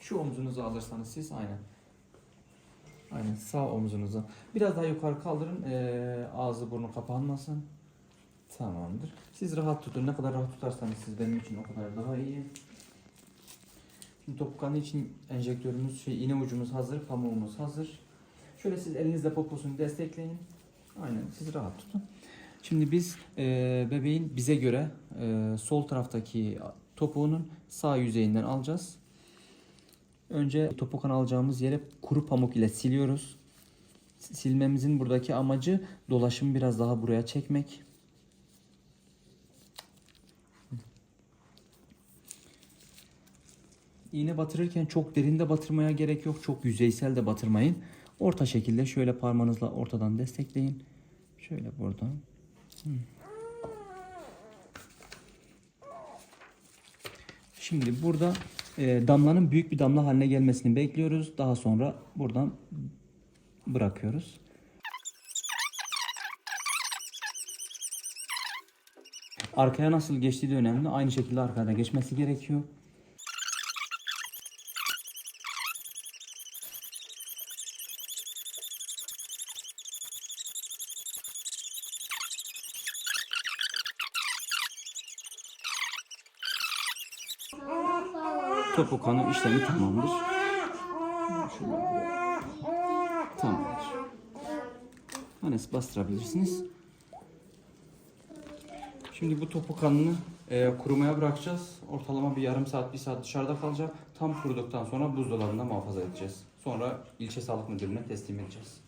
Şu omzunuzu alırsanız siz aynen. Aynen sağ omzunuza. Biraz daha yukarı kaldırın. Ee, ağzı burnu kapanmasın. Tamamdır. Siz rahat tutun. Ne kadar rahat tutarsanız siz benim için o kadar daha iyi. Şimdi topuk kanı için enjektörümüz, şey, iğne ucumuz hazır, pamuğumuz hazır. Şöyle siz elinizle poposunu destekleyin. Aynen siz rahat tutun. Şimdi biz e, bebeğin bize göre e, sol taraftaki topuğunun sağ yüzeyinden alacağız. Önce topuktan alacağımız yere kuru pamuk ile siliyoruz. Silmemizin buradaki amacı dolaşımı biraz daha buraya çekmek. İğne batırırken çok derinde batırmaya gerek yok. Çok yüzeysel de batırmayın. Orta şekilde şöyle parmağınızla ortadan destekleyin. Şöyle buradan. Hı. Şimdi burada e, damlanın büyük bir damla haline gelmesini bekliyoruz. Daha sonra buradan bırakıyoruz. Arkaya nasıl geçtiği de önemli. Aynı şekilde arkada geçmesi gerekiyor. Topu kanı işlemi tamamdır. Tamamdır. Hanesi bastırabilirsiniz. Şimdi bu topu kanını e, kurumaya bırakacağız. Ortalama bir yarım saat, bir saat dışarıda kalacak. Tam kuruduktan sonra buzdolabında muhafaza edeceğiz. Sonra ilçe sağlık müdürlüğüne teslim edeceğiz.